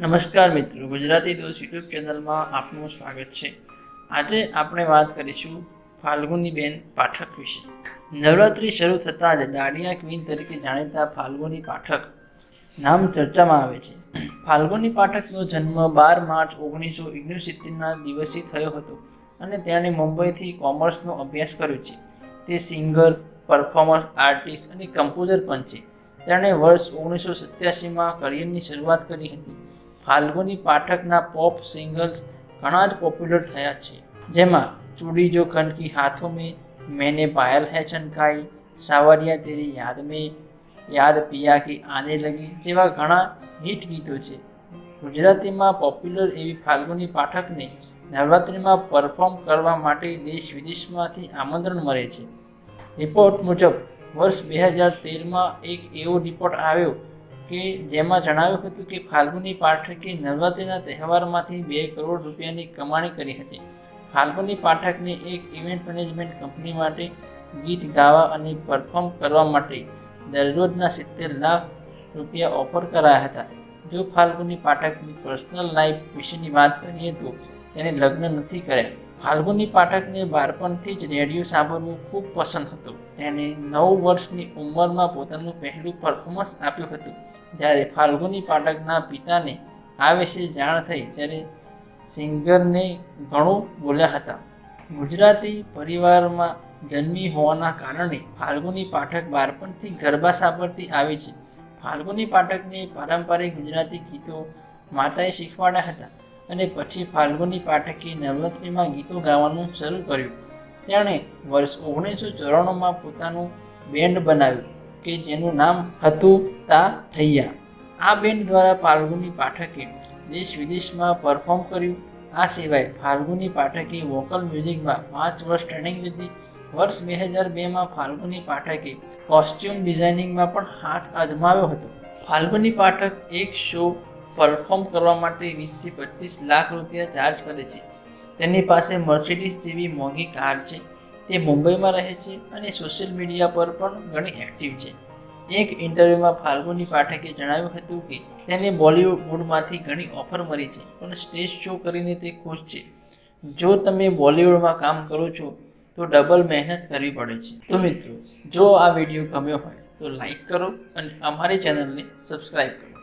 નમસ્કાર મિત્રો, ગુજરાતી દોસ્ત યુટ્યુબ ચેનલમાં આપનું સ્વાગત છે. આજે આપણે વાત કરીશું ફાલ્ગુનીબેન પાઠક વિશે. નવરાત્રિ શરૂ થતાં જ દાડિયા ક્વીન તરીકે જાણીતા ફાલ્ગુની પાઠક નામ ચર્ચામાં આવે છે. ફાલ્ગુની પાઠકનો જન્મ બાર માર્ચ ઓગણીસો ઓગણસિત્તેરના દિવસે થયો હતો અને તેણે મુંબઈથી કોમર્સનો અભ્યાસ કર્યો છે. તે સિંગર, પરફોર્મર, આર્ટિસ્ટ અને કમ્પોઝર પણ છે. તેણે વર્ષ ઓગણીસો સત્યાસીમાં કરિયરની શરૂઆત કરી હતી. ફાલ્ગુની પાઠકના પોપ સિંગલ્સ ઘણા જ પોપ્યુલર થયા છે. જેમાં ચૂડી જો કનકી હાથો મેને પાયલ હે ચનકાઈ, સાવરિયા તેરી યાદ મેં, યાદ પિયા કી આને લગી જેવા ઘણા હિટ ગીતો છે. ગુજરાતીમાં પોપ્યુલર એવી ફાલ્ગુની પાઠકને નવરાત્રિમાં પરફોર્મ કરવા માટે દેશ વિદેશમાંથી આમંત્રણ મળે છે. રિપોર્ટ મુજબ, વર્ષ બે હજાર તેરમાં એક એવો રિપોર્ટ આવ્યો કે જેમાં જણાવ્યું હતું કે ફાલ્ગુની પાઠકે નવરાત્રિના તહેવારમાંથી બે કરોડ રૂપિયાની કમાણી કરી હતી. ફાલ્ગુની પાઠકને એક ઇવેન્ટ મેનેજમેન્ટ કંપની માટે ગીત ગાવા અને પરફોર્મ કરવા માટે દરરોજના સિત્તેર લાખ રૂપિયા ઓફર કરાયા હતા. જો ફાલ્ગુની પાઠકની પર્સનલ લાઈફ વિશેની વાત કરીએ તો તેને લગ્ન નથી કર્યા. ફાલ્ગુની પાઠકને બાળપણથી જ રેડિયો સાંભળવું ખૂબ પસંદ હતું. તેણે નવ વર્ષની ઉંમરમાં પોતાનું પહેલું પરફોર્મન્સ આપ્યું હતું. જ્યારે ફાલ્ગુની પાઠકના પિતાને આ વિશે જાણ થઈ, ત્યારે સિંગરને ઘણું બોલ્યા હતા. ગુજરાતી પરિવારમાં જન્મી હોવાના કારણે ફાલ્ગુની પાઠક બાળપણથી ગરબા સાંભળતી આવી છે. ફાલ્ગુની પાઠકને પારંપરિક ગુજરાતી ગીતો માતાએ શીખવાડ્યા હતા અને પછી ફાલ્ગુની પાઠકે નવરાત્રિમાં ગીતો ગાવાનું શરૂ કર્યું. તેણે વર્ષ ઓગણીસો ચોરાણુંમાં પોતાનું બેન્ડ બનાવ્યું કે જેનું નામ હતું તા થૈયા. આ બેન્ડ દ્વારા ફાલ્ગુની પાઠકે દેશ વિદેશમાં પરફોર્મ કર્યું. આ સિવાય ફાલ્ગુની પાઠકે વોકલ મ્યુઝિકમાં પાંચ વર્ષ ટ્રેનિંગ લીધી. વર્ષ બે હજાર બેમાં ફાલ્ગુની પાઠકે કોસ્ચ્યુમ ડિઝાઇનિંગમાં પણ હાથ અજમાવ્યો હતો. ફાલ્ગુની પાઠક એક શો પરફોર્મ કરવા માટે વીસથી પચીસ લાખ રૂપિયા ચાર્જ કરે છે. તેની પાસે મર્સિડીઝ જેવી મોંઘી કાર છે. તે મુંબઈમાં રહે છે અને સોશિયલ મીડિયા પર પણ ઘણી એક્ટિવ છે. એક ઇન્ટરવ્યૂમાં ફાલ્ગુની પાઠકે જણાવ્યું હતું કે, તેને બોલિવૂડમાંથી ઘણી ઓફર મળી છે, પણ સ્ટેજ શો કરીને તે ખુશ છે. જો તમે બોલિવૂડમાં કામ કરો છો, તો ડબલ મહેનત કરવી પડે છે. તો મિત્રો, જો આ વીડિયો ગમ્યો હોય, તો લાઈક કરો અને અમારી ચેનલને સબસ્ક્રાઈબ કરો.